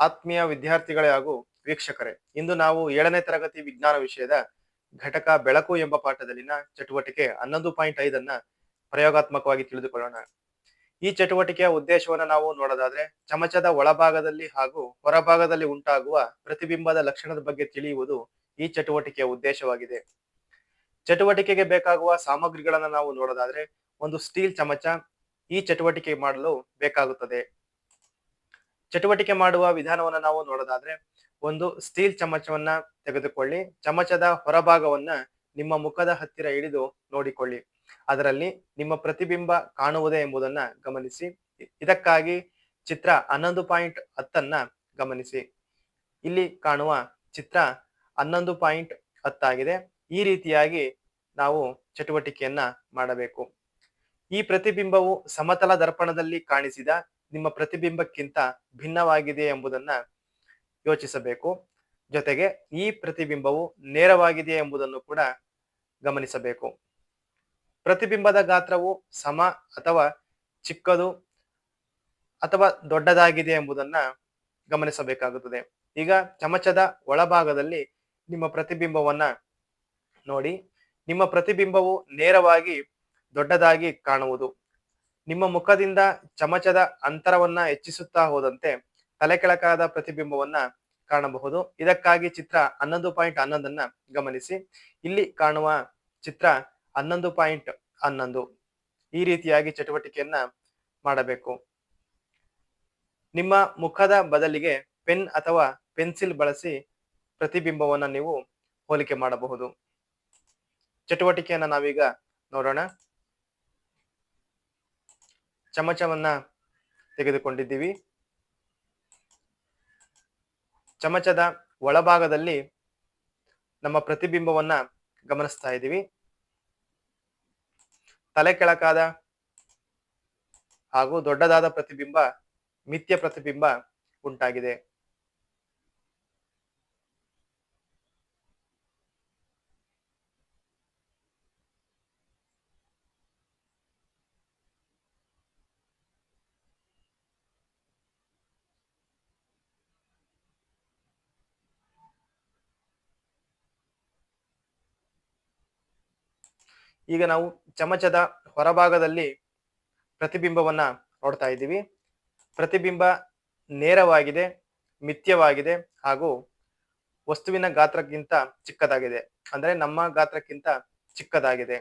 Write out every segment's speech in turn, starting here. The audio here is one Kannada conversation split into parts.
ಆತ್ಮೀಯ ವಿದ್ಯಾರ್ಥಿಗಳೇ ಹಾಗೂ ವೀಕ್ಷಕರೇ, ಇಂದು ನಾವು ಏಳನೇ ತರಗತಿ ವಿಜ್ಞಾನ ವಿಷಯದ ಘಟಕ ಬೆಳಕು ಎಂಬ ಪಾಠದಲ್ಲಿನ ಚಟುವಟಿಕೆ ಹನ್ನೊಂದು ಪಾಯಿಂಟ್ ಐದನ್ನ ಪ್ರಯೋಗಾತ್ಮಕವಾಗಿ ತಿಳಿದುಕೊಳ್ಳೋಣ. ಈ ಚಟುವಟಿಕೆಯ ಉದ್ದೇಶವನ್ನು ನಾವು ನೋಡೋದಾದ್ರೆ, ಚಮಚದ ಒಳಭಾಗದಲ್ಲಿ ಹಾಗೂ ಹೊರಭಾಗದಲ್ಲಿ ಉಂಟಾಗುವ ಪ್ರತಿಬಿಂಬದ ಲಕ್ಷಣದ ಬಗ್ಗೆ ತಿಳಿಯುವುದು ಈ ಚಟುವಟಿಕೆಯ ಉದ್ದೇಶವಾಗಿದೆ. ಚಟುವಟಿಕೆಗೆ ಬೇಕಾಗುವ ಸಾಮಗ್ರಿಗಳನ್ನು ನಾವು ನೋಡೋದಾದ್ರೆ, ಒಂದು ಸ್ಟೀಲ್ ಚಮಚ ಈ ಚಟುವಟಿಕೆ ಮಾಡಲು ಬೇಕಾಗುತ್ತದೆ. ಚಟುವಟಿಕೆ ಮಾಡುವ ವಿಧಾನವನ್ನು ನಾವು ನೋಡೋದಾದ್ರೆ, ಒಂದು ಸ್ಟೀಲ್ ಚಮಚವನ್ನ ತೆಗೆದುಕೊಳ್ಳಿ. ಚಮಚದ ಹೊರಭಾಗವನ್ನ ನಿಮ್ಮ ಮುಖದ ಹತ್ತಿರ ಹಿಡಿದು ನೋಡಿಕೊಳ್ಳಿ. ಅದರಲ್ಲಿ ನಿಮ್ಮ ಪ್ರತಿಬಿಂಬ ಕಾಣುವುದೇ ಎಂಬುದನ್ನ ಗಮನಿಸಿ. ಇದಕ್ಕಾಗಿ ಚಿತ್ರ ಹನ್ನೊಂದು ಪಾಯಿಂಟ್ ಹತ್ತನ್ನ ಗಮನಿಸಿ. ಇಲ್ಲಿ ಕಾಣುವ ಚಿತ್ರ ಹನ್ನೊಂದು ಪಾಯಿಂಟ್ ಹತ್ತಾಗಿದೆ. ಈ ರೀತಿಯಾಗಿ ನಾವು ಚಟುವಟಿಕೆಯನ್ನ ಮಾಡಬೇಕು. ಈ ಪ್ರತಿಬಿಂಬವು ಸಮತಲ ದರ್ಪಣದಲ್ಲಿ ಕಾಣಿಸಿದ ನಿಮ್ಮ ಪ್ರತಿಬಿಂಬಕ್ಕಿಂತ ಭಿನ್ನವಾಗಿದೆ ಎಂಬುದನ್ನ ಯೋಚಿಸಬೇಕು. ಜೊತೆಗೆ ಈ ಪ್ರತಿಬಿಂಬವು ನೇರವಾಗಿದೆ ಎಂಬುದನ್ನು ಕೂಡ ಗಮನಿಸಬೇಕು. ಪ್ರತಿಬಿಂಬದ ಗಾತ್ರವು ಸಮ ಅಥವಾ ಚಿಕ್ಕದು ಅಥವಾ ದೊಡ್ಡದಾಗಿದೆ ಎಂಬುದನ್ನ ಗಮನಿಸಬೇಕಾಗುತ್ತದೆ. ಈಗ ಚಮಚದ ಒಳಭಾಗದಲ್ಲಿ ನಿಮ್ಮ ಪ್ರತಿಬಿಂಬವನ್ನ ನೋಡಿ. ನಿಮ್ಮ ಪ್ರತಿಬಿಂಬವು ನೇರವಾಗಿ ದೊಡ್ಡದಾಗಿ ಕಾಣುವುದು. ನಿಮ್ಮ ಮುಖದಿಂದ ಚಮಚದ ಅಂತರವನ್ನ ಹೆಚ್ಚಿಸುತ್ತಾ ಹೋದಂತೆ ತಲೆ ಕೆಳಕಾದ ಪ್ರತಿಬಿಂಬವನ್ನ ಕಾಣಬಹುದು. ಇದಕ್ಕಾಗಿ ಚಿತ್ರ ಹನ್ನೊಂದು ಪಾಯಿಂಟ್ ಹನ್ನೊಂದನ್ನ ಗಮನಿಸಿ. ಇಲ್ಲಿ ಕಾಣುವ ಚಿತ್ರ ಹನ್ನೊಂದು ಪಾಯಿಂಟ್ ಹನ್ನೊಂದು. ಈ ರೀತಿಯಾಗಿ ಚಟುವಟಿಕೆಯನ್ನ ಮಾಡಬೇಕು. ನಿಮ್ಮ ಮುಖದ ಬದಲಿಗೆ ಪೆನ್ ಅಥವಾ ಪೆನ್ಸಿಲ್ ಬಳಸಿ ಪ್ರತಿಬಿಂಬವನ್ನ ನೀವು ಹೋಲಿಕೆ ಮಾಡಬಹುದು. ಚಟುವಟಿಕೆಯನ್ನ ನಾವೀಗ ನೋಡೋಣ. ಚಮಚವನ್ನ ತೆಗೆದುಕೊಂಡಿದ್ದೀವಿ. ಚಮಚದ ಒಳಭಾಗದಲ್ಲಿ ನಮ್ಮ ಪ್ರತಿಬಿಂಬವನ್ನ ಗಮನಿಸ್ತಾ ಇದ್ದೀವಿ. ತಲೆ ಕೆಳಕಾದ ಹಾಗೂ ದೊಡ್ಡದಾದ ಪ್ರತಿಬಿಂಬ, ಮಿಥ್ಯ ಪ್ರತಿಬಿಂಬ ಉಂಟಾಗಿದೆ. ಈಗ ನಾವು ಚಮಚದ ಹೊರಭಾಗದಲ್ಲಿ ಪ್ರತಿಬಿಂಬವನ್ನ ನೋಡ್ತಾ ಇದ್ದೀವಿ. ಪ್ರತಿಬಿಂಬ ನೇರವಾಗಿದೆ, ಮಿಥ್ಯವಾಗಿದೆ ಹಾಗೂ ವಸ್ತುವಿನ ಗಾತ್ರಕ್ಕಿಂತ ಚಿಕ್ಕದಾಗಿದೆ. ಅಂದ್ರೆ ನಮ್ಮ ಗಾತ್ರಕ್ಕಿಂತ ಚಿಕ್ಕದಾಗಿದೆ.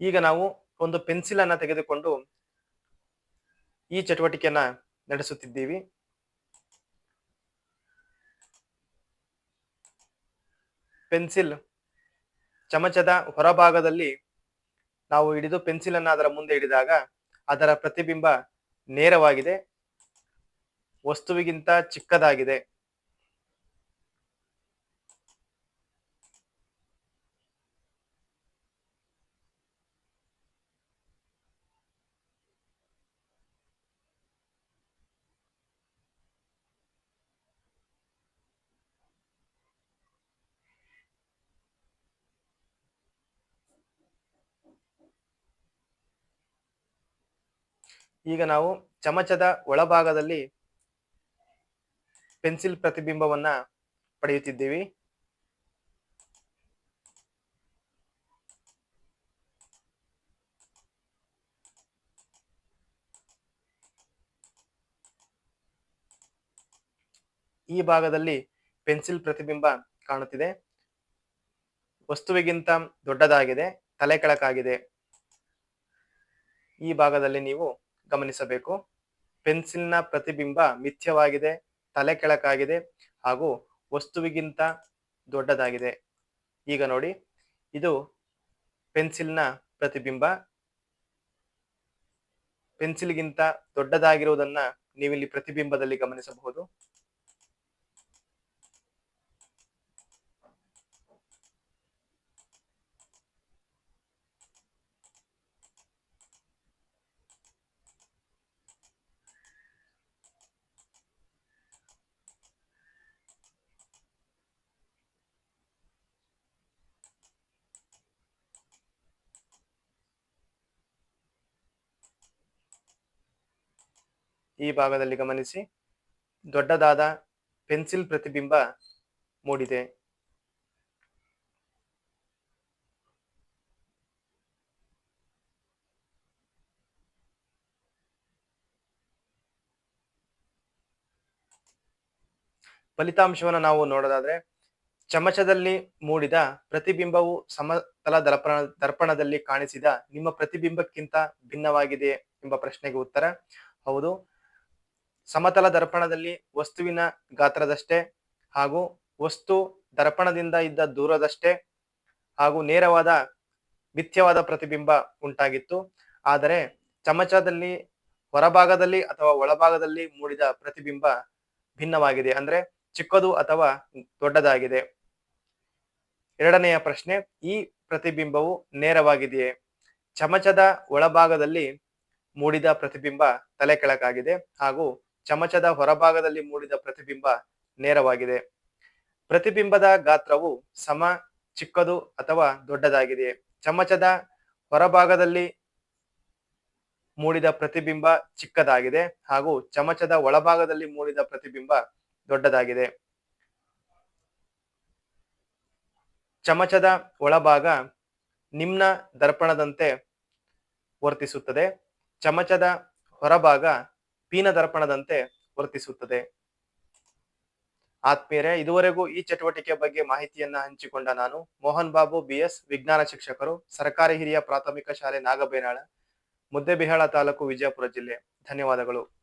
ಈಗ ನಾವು ಒಂದು ಪೆನ್ಸಿಲ್ ಅನ್ನ ತೆಗೆದುಕೊಂಡು ಈ ಚಟುವಟಿಕೆಯನ್ನ ನಡೆಸುತ್ತಿದ್ದೀವಿ. ಪೆನ್ಸಿಲ್ ಚಮಚದ ಹೊರಭಾಗದಲ್ಲಿ ನಾವು ಹಿಡಿದು ಪೆನ್ಸಿಲ್ ಅನ್ನ ಅದರ ಮುಂದೆ ಹಿಡಿದಾಗ ಅದರ ಪ್ರತಿಬಿಂಬ ನೇರವಾಗಿದೆ. ವಸ್ತುವಿಗಿಂತ ಚಿಕ್ಕದಾಗಿದೆ. ಈಗ ನಾವು ಚಮಚದ ಒಳಭಾಗದಲ್ಲಿ ಪೆನ್ಸಿಲ್ ಪ್ರತಿಬಿಂಬವನ್ನ ಪಡೆಯುತ್ತಿದ್ದೀವಿ. ಈ ಭಾಗದಲ್ಲಿ ಪೆನ್ಸಿಲ್ ಪ್ರತಿಬಿಂಬ ಕಾಣುತ್ತಿದೆ. ವಸ್ತುವಿಗಿಂತ ದೊಡ್ಡದಾಗಿದೆ, ತಲೆ ಕೆಳಕಾಗಿದೆ. ಈ ಭಾಗದಲ್ಲಿ ನೀವು ಗಮನಿಸಬೇಕು. ಪೆನ್ಸಿಲ್ನ ಪ್ರತಿಬಿಂಬ ಮಿಥ್ಯವಾಗಿದೆ, ತಲೆ ಕೆಳಕಾಗಿದೆ ಹಾಗೂ ವಸ್ತುವಿಗಿಂತ ದೊಡ್ಡದಾಗಿದೆ. ಈಗ ನೋಡಿ, ಇದು ಪೆನ್ಸಿಲ್ನ ಪ್ರತಿಬಿಂಬ. ಪೆನ್ಸಿಲ್ಗಿಂತ ದೊಡ್ಡದಾಗಿರುವುದನ್ನ ನೀವಿಲ್ಲಿ ಪ್ರತಿಬಿಂಬದಲ್ಲಿ ಗಮನಿಸಬಹುದು. ಈ ಭಾಗದಲ್ಲಿ ಗಮನಿಸಿ ದೊಡ್ಡದಾದ ಪೆನ್ಸಿಲ್ ಪ್ರತಿಬಿಂಬ ಮೂಡಿದೆ. ಫಲಿತಾಂಶವನ್ನು ನಾವು ನೋಡೋದಾದ್ರೆ ಚಮಚದಲ್ಲಿ ಮೂಡಿದ ಪ್ರತಿಬಿಂಬವು ಸಮತಲ ದರ್ಪಣ ದರ್ಪಣದಲ್ಲಿ ಕಾಣಿಸಿದ ನಿಮ್ಮ ಪ್ರತಿಬಿಂಬಕ್ಕಿಂತ ಭಿನ್ನವಾಗಿದೆ ಎಂಬ ಪ್ರಶ್ನೆಗೆ ಉತ್ತರ. ಹೌದು ಸಮತಲ ದರ್ಪಣದಲ್ಲಿ ವಸ್ತುವಿನ ಗಾತ್ರದಷ್ಟೇ ಹಾಗೂ ವಸ್ತು ದರ್ಪಣದಿಂದ ಇದ್ದ ದೂರದಷ್ಟೇ ಹಾಗೂ ನೇರವಾದ ಮಿಥ್ಯವಾದ ಪ್ರತಿಬಿಂಬ ಉಂಟಾಗಿತ್ತು. ಆದರೆ ಚಮಚದಲ್ಲಿ ಹೊರಭಾಗದಲ್ಲಿ ಅಥವಾ ಒಳಭಾಗದಲ್ಲಿ ಮೂಡಿದ ಪ್ರತಿಬಿಂಬ ಭಿನ್ನವಾಗಿದೆ. ಅಂದ್ರೆ ಚಿಕ್ಕದು ಅಥವಾ ದೊಡ್ಡದಾಗಿದೆ. ಎರಡನೆಯ ಪ್ರಶ್ನೆ, ಈ ಪ್ರತಿಬಿಂಬವು ನೇರವಾಗಿದೆಯೇ? ಚಮಚದ ಒಳಭಾಗದಲ್ಲಿ ಮೂಡಿದ ಪ್ರತಿಬಿಂಬ ತಲೆ ಕೆಳಕಾಗಿದೆ ಹಾಗೂ ಚಮಚದ ಹೊರಭಾಗದಲ್ಲಿ ಮೂಡಿದ ಪ್ರತಿಬಿಂಬ ನೇರವಾಗಿದೆ. ಪ್ರತಿಬಿಂಬದ ಗಾತ್ರವು ಸಮ, ಚಿಕ್ಕದು ಅಥವಾ ದೊಡ್ಡದಾಗಿದೆ. ಚಮಚದ ಹೊರಭಾಗದಲ್ಲಿ ಮೂಡಿದ ಪ್ರತಿಬಿಂಬ ಚಿಕ್ಕದಾಗಿದೆ ಹಾಗೂ ಚಮಚದ ಒಳಭಾಗದಲ್ಲಿ ಮೂಡಿದ ಪ್ರತಿಬಿಂಬ ದೊಡ್ಡದಾಗಿದೆ. ಚಮಚದ ಒಳಭಾಗ ನಿಮ್ನ ದರ್ಪಣದಂತೆ ವರ್ತಿಸುತ್ತದೆ. ಚಮಚದ ಹೊರಭಾಗ ಪೀನ ದರ್ಪಣದಂತೆ ವರ್ತಿಸುತ್ತದೆ. ಆತ್ಮೀಯರೇ, ಇದುವರೆಗೂ ಈ ಚಟುವಟಿಕೆ ಬಗ್ಗೆ ಮಾಹಿತಿಯನ್ನ ಹಂಚಿಕೊಂಡ ನಾನು ಮೋಹನ್ ಬಾಬು, ಬಿಎಸ್ ವಿಜ್ಞಾನ ಶಿಕ್ಷಕರು, ಸರ್ಕಾರಿ ಹಿರಿಯ ಪ್ರಾಥಮಿಕ ಶಾಲೆ ನಾಗಬೇನಾಳ, ಮುದ್ದೆಬಿಹಾಳ ತಾಲೂಕು ವಿಜಯಪುರ ಜಿಲ್ಲೆ. ಧನ್ಯವಾದಗಳು.